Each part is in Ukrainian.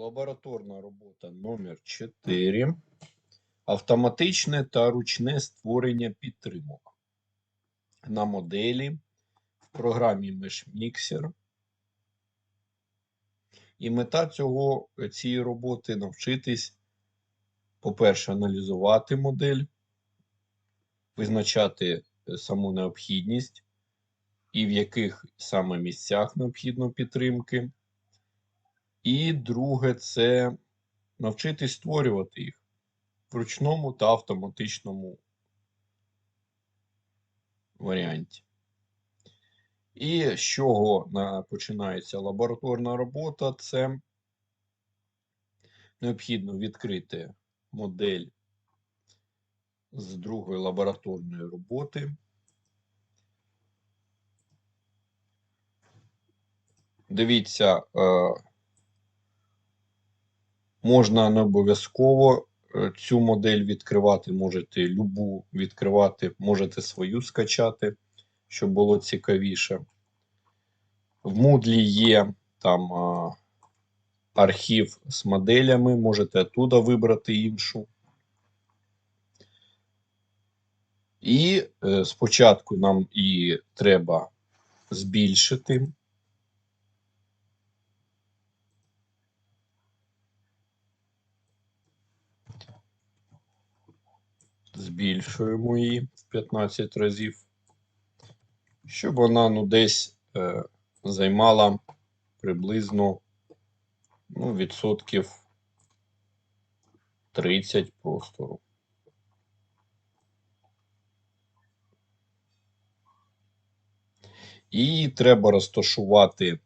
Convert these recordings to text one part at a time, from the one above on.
Лабораторна робота номер 4 Автоматичне та ручне створення підтримок на моделі в програмі MeshMixer. І мета цього, цієї роботи навчитись, по-перше, аналізувати модель, визначати е, саму необхідність і в яких саме місцях необхідно підтримки. І друге, це навчитись створювати їх в ручному та автоматичному варіанті. І з чого починається лабораторна робота, це необхідно відкрити модель з другої лабораторної роботи. Дивіться, е, можна не обов'язково е, цю модель відкривати, можете любу відкривати, можете свою скачати, щоб було цікавіше. В Moodle є там а, архів з моделями, можете оттуда вибрати іншу. І е, спочатку нам і треба збільшити. Збільшуємо її в 15 разів, щоб вона ну, десь е, займала приблизно ну, відсотків 30 простору. І треба розташувати,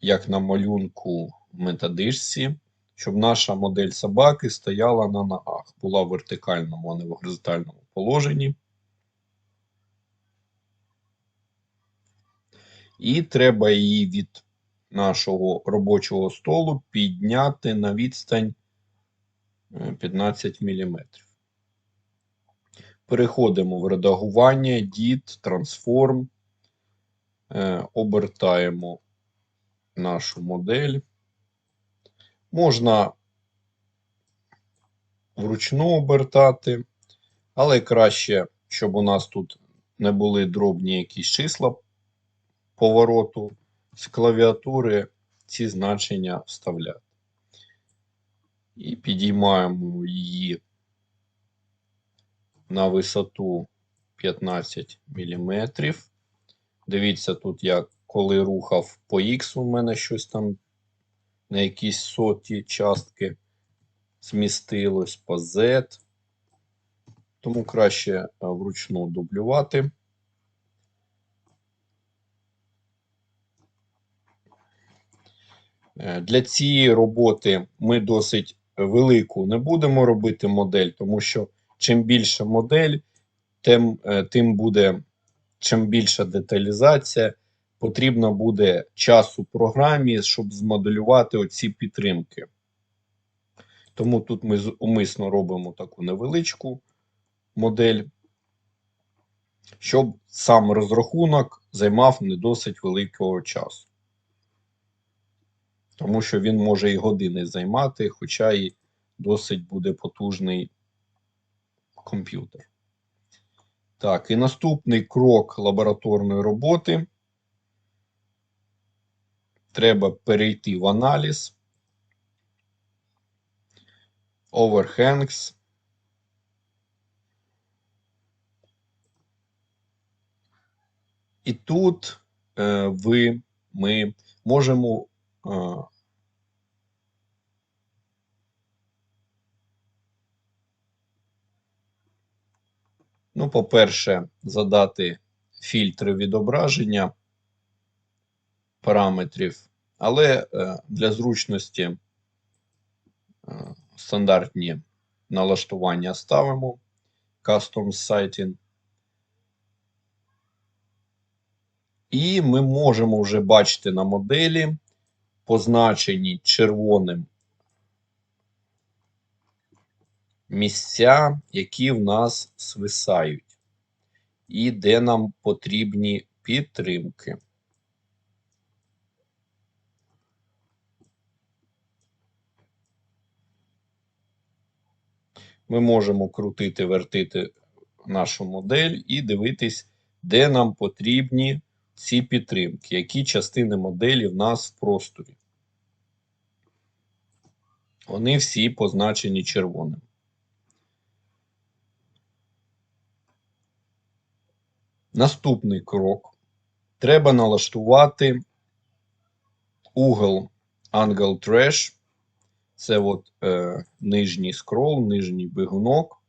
як на малюнку в методичці, щоб наша модель собаки стояла на ногах, була в вертикальному, а не в горизонтальному положенні. І треба її від нашого робочого столу підняти на відстань е, 15 мм. Переходимо в редагування, Edit, Transform, е, обертаємо нашу модель. Можна вручну обертати, але краще, щоб у нас тут не були дробні якісь числа повороту з клавіатури ці значення вставляти. І підіймаємо її на висоту 15 мм. Дивіться, тут я коли рухав по X, у мене щось там на якісь соті частки змістилось по Z. Тому краще е, вручну дублювати. Е, Для цієї роботи ми досить велику не будемо робити модель, тому що чим більша модель, тим, е, тим буде чим більша деталізація, потрібно буде часу програмі, щоб змоделювати оці підтримки. Тому тут ми умисно робимо таку невеличку модель, щоб сам розрахунок займав не досить великого часу. Тому що він може і години займати, хоча і досить буде потужний комп'ютер. Так, і наступний крок лабораторної роботи. Треба перейти в аналіз. Overhangs. І тут е, ви, ми можемо е, Ну, по-перше, задати фільтри відображення параметрів, але е, для зручності е, стандартні налаштування ставимо Custom Sighting. І ми можемо вже бачити на моделі, позначені червоним місця, які в нас свисають, і де нам потрібні підтримки. Ми можемо крутити, вертити нашу модель і дивитись, де нам потрібні ці підтримки, які частини моделі в нас в просторі. Вони всі позначені червоним. Наступний крок. Треба налаштувати угол Angle Trash. Це от, е, нижній скрол, нижній бігунок.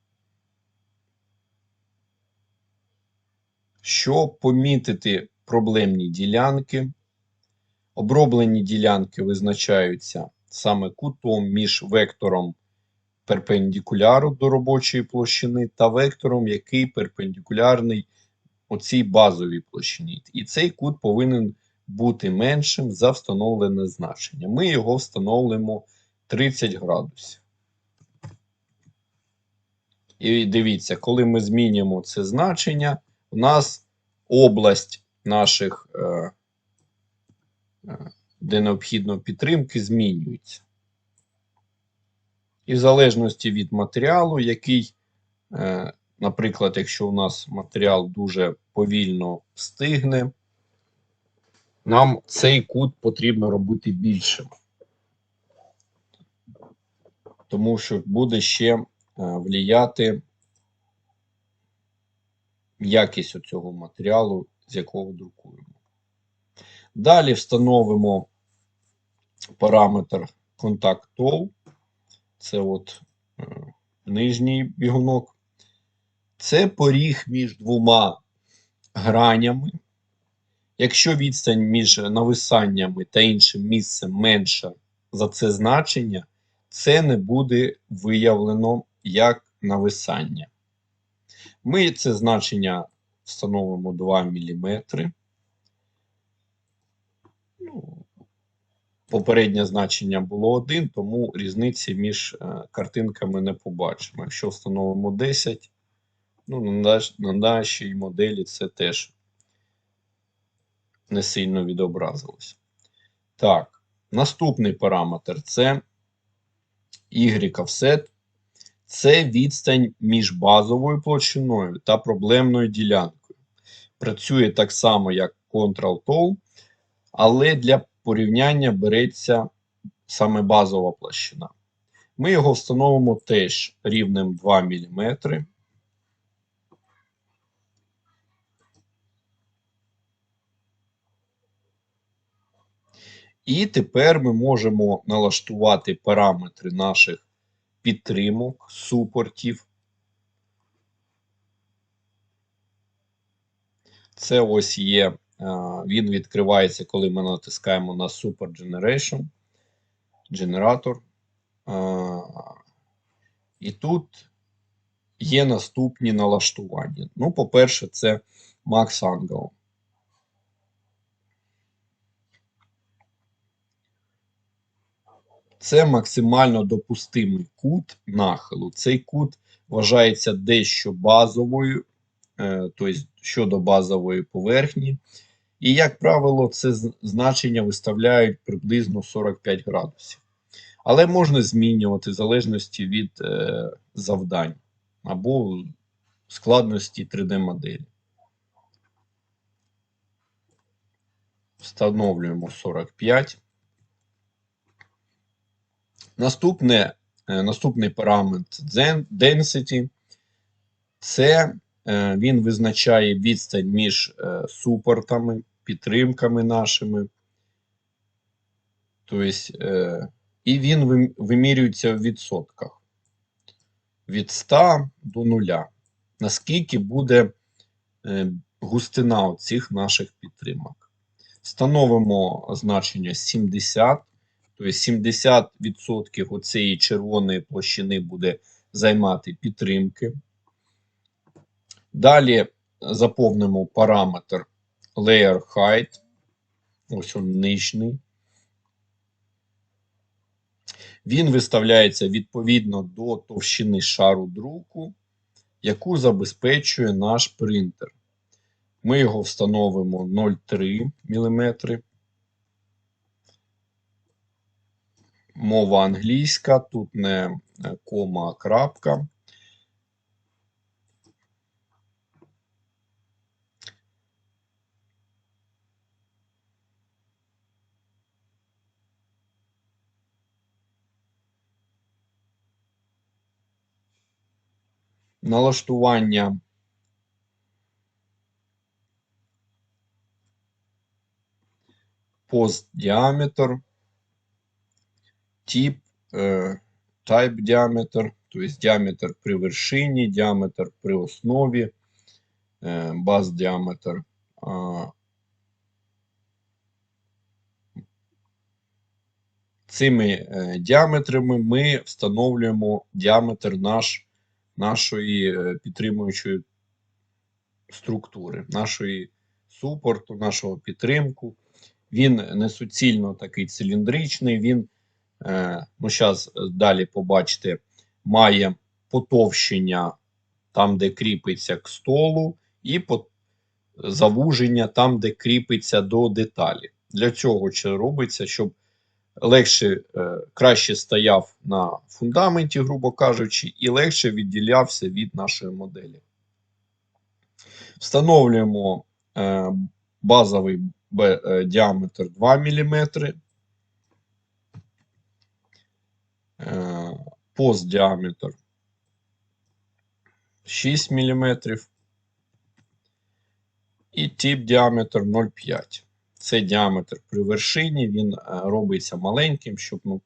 Щоб помітити проблемні ділянки, оброблені ділянки визначаються саме кутом між вектором перпендикуляру до робочої площини та вектором, який перпендикулярний оцій базовій площині. І цей кут повинен бути меншим за встановлене значення. Ми його встановимо 30 градусів. І дивіться, коли ми змінюємо це значення, у нас область наших, е, е, де необхідно підтримки, змінюється. І в залежності від матеріалу, який, е, наприклад, якщо у нас матеріал дуже повільно стигне, нам цей кут потрібно робити більшим. Тому що буде ще е, вліяти якість цього матеріалу, з якого друкуємо. Далі встановимо параметр Tool. Це от е, нижній бігунок. Це поріг між двома гранями. Якщо відстань між нависаннями та іншим місцем менша за це значення, це не буде виявлено як нависання. Ми це значення встановимо 2 мм. Ну, попереднє значення було 1, тому різниці між е, картинками не побачимо. Якщо встановимо 10, ну, на, на нашій моделі це теж не сильно відобразилось. Так, наступний параметр це y-offset. Це відстань між базовою площиною та проблемною ділянкою. Працює так само, як Ctrl-Tool, але для порівняння береться саме базова площина. Ми його встановимо теж рівнем 2 мм. І тепер ми можемо налаштувати параметри наших підтримок, супортів. Це ось є, він відкривається, коли ми натискаємо на Support Generation, генератор. І тут є наступні налаштування. Ну, по-перше, це Max Angle. Це максимально допустимий кут нахилу. Цей кут вважається дещо базовою, тобто щодо базової поверхні. І, як правило, це значення виставляють приблизно 45 градусів. Але можна змінювати в залежності від е, завдань або складності 3D-моделі. Встановлюємо 45. Наступне, е, Наступний параметр density. Це е, він визначає відстань між е, супортами, підтримками нашими. Тобто, і він вимірюється в відсотках від 100 до 0. Наскільки буде густина цих наших підтримок. Встановимо значення 70. Тобто 70% оцієї червоної площини буде займати підтримки. Далі заповнимо параметр Layer Height. Ось він нижній. Він виставляється відповідно до товщини шару друку, яку забезпечує наш принтер. Ми його встановимо 0,3 мм. мова англійська, тут не е, кома, а крапка. Налаштування. Пост діаметр тип, е, type діаметр, тобто діаметр при вершині, діаметр при основі, е, баз діаметр. А, Цими е, діаметрами ми встановлюємо діаметр наш, нашої е, підтримуючої структури, нашої супорту, нашого підтримку. Він не суцільно такий циліндричний, він, ну зараз далі побачите, має потовщення там, де кріпиться к столу, і завуження там, де кріпиться до деталі. Для цього це робиться, щоб легше, е, краще стояв на фундаменті, грубо кажучи, і легше відділявся від нашої моделі. Встановлюємо е, базовий е, діаметр 2 мм. Е, пост діаметр 6 мм. І тип діаметр 0,5. Це діаметр при вершині, він е, робиться маленьким, щоб ну,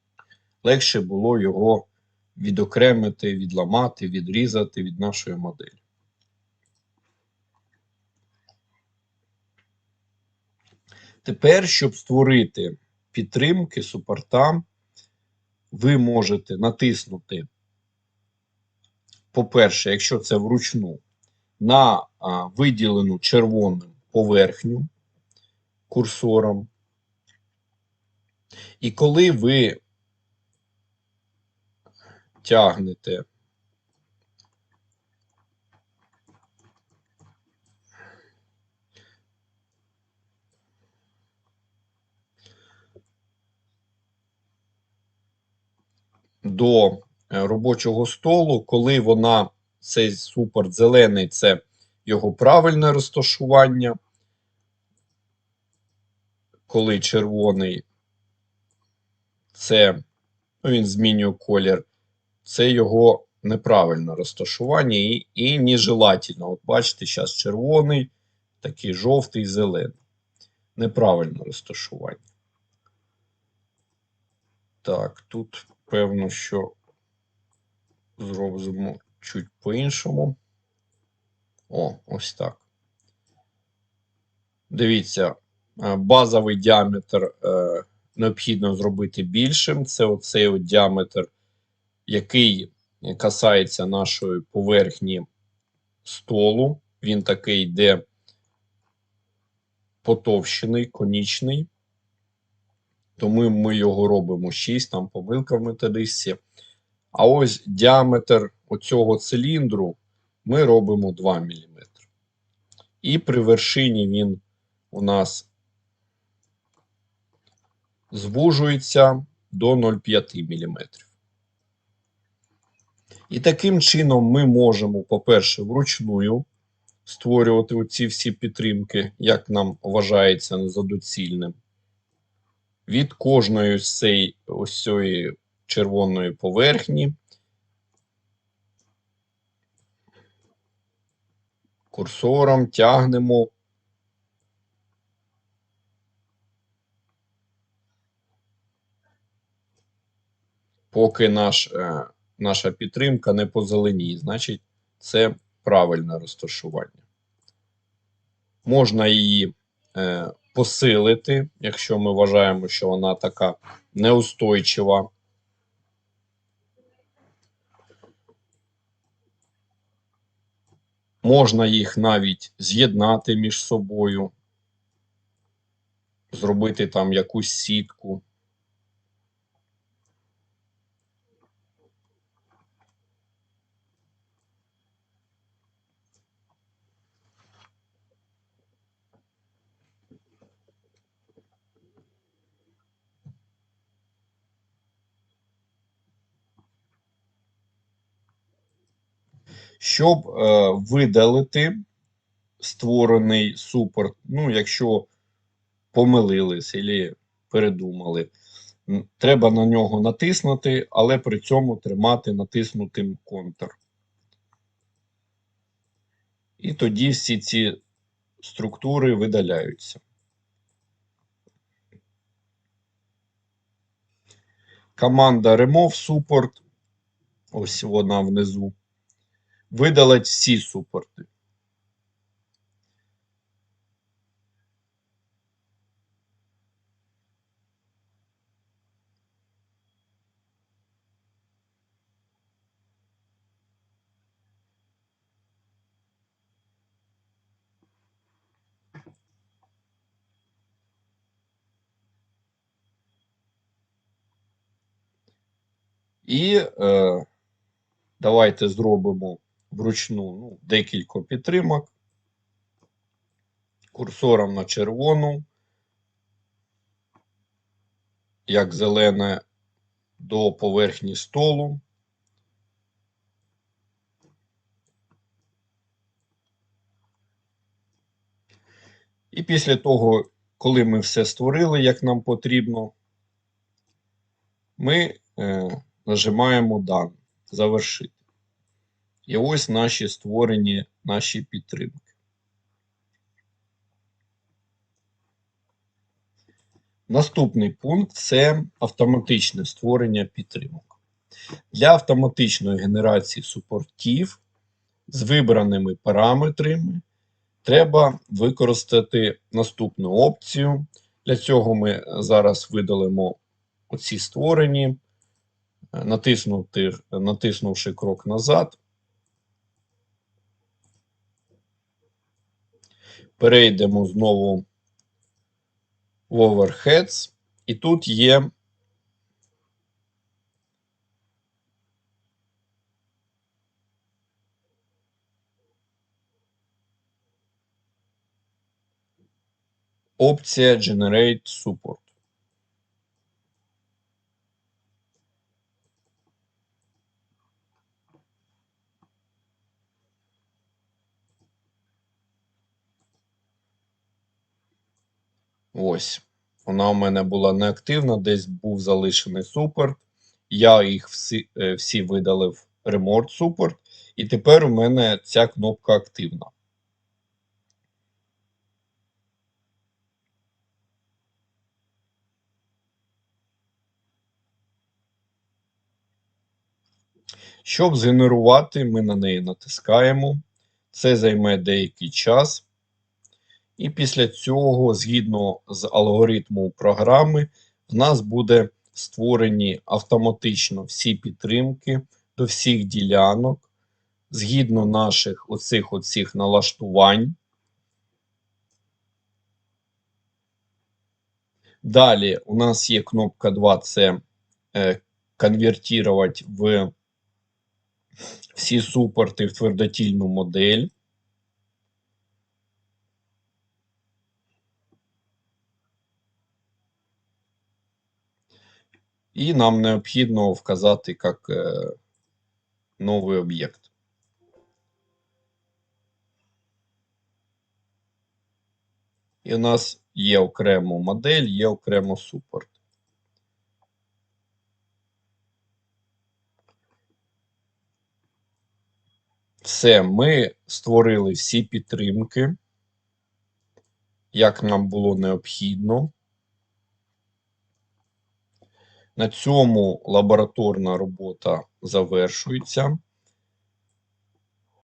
легше було його відокремити, відламати, відрізати від нашої моделі. Тепер, щоб створити підтримки супорта, ви можете натиснути, по-перше, якщо це вручну, на а, виділену червоним поверхню курсором. І коли ви тягнете до е, робочого столу, коли вона, цей супорт зелений, це його правильне розташування, коли червоний, це ну, він змінює колір, це його неправильне розташування і, і нежелательно. От бачите, зараз червоний, такий жовтий, зелений. Неправильне розташування. Так, тут певно, що зробимо чуть по-іншому. О, ось так. Дивіться, е, базовий діаметр е, необхідно зробити більшим. Це оцей от діаметр, який касається нашої поверхні столу. Він такий йде потовщений, конічний. Тому ми його робимо 6, там помилка в методичці. А ось діаметр оцього циліндру ми робимо 2 мм. І при вершині він у нас звужується до 0,5 мм. І таким чином ми можемо, по-перше, вручную створювати оці всі підтримки, як нам вважається за. Від кожної ось цієї ось цієї червоної поверхні курсором тягнемо поки наш, е, наша підтримка не позеленіє, значить це правильне розташування. Можна її е, посилити, якщо ми вважаємо, що вона така неустойчива. Можна їх навіть з'єднати між собою, зробити там якусь сітку. Щоб е, видалити створений супорт, ну, якщо помилились або передумали, треба на нього натиснути, але при цьому тримати натиснутим контур. І тоді всі ці структури видаляються. Команда remove support, ось вона внизу, видалить всі супорти. І е, давайте зробимо вручну ну, декілька підтримок. Курсором на червону, як зелене до поверхні столу. І після того, коли ми все створили, як нам потрібно, ми е, нажимаємо Done, завершити. І ось наші створені наші підтримки. Наступний пункт це автоматичне створення підтримок. Для автоматичної генерації супортів з вибраними параметрами треба використати наступну опцію. Для цього ми зараз видалимо оці створені, натиснути, натиснувши крок назад. Перейдемо знову в Overheads, і тут є опція Generate Support. Ось. Вона у мене була неактивна, десь був залишений супорт. Я їх всі, е, всі видалив Remote Support, і тепер у мене ця кнопка активна. Щоб згенерувати, ми на неї натискаємо. Це займе деякий час. І після цього, згідно з алгоритмом програми, в нас буде створені автоматично всі підтримки до всіх ділянок, згідно наших оцих оцих налаштувань. Далі у нас є кнопка 2 це е, конвертувати в всі супорти в твердотільну модель. І нам необхідно вказати як е, новий об'єкт. І у нас є окремо модель, є окремо супорт. Все, ми створили всі підтримки, як нам було необхідно. На цьому лабораторна робота завершується.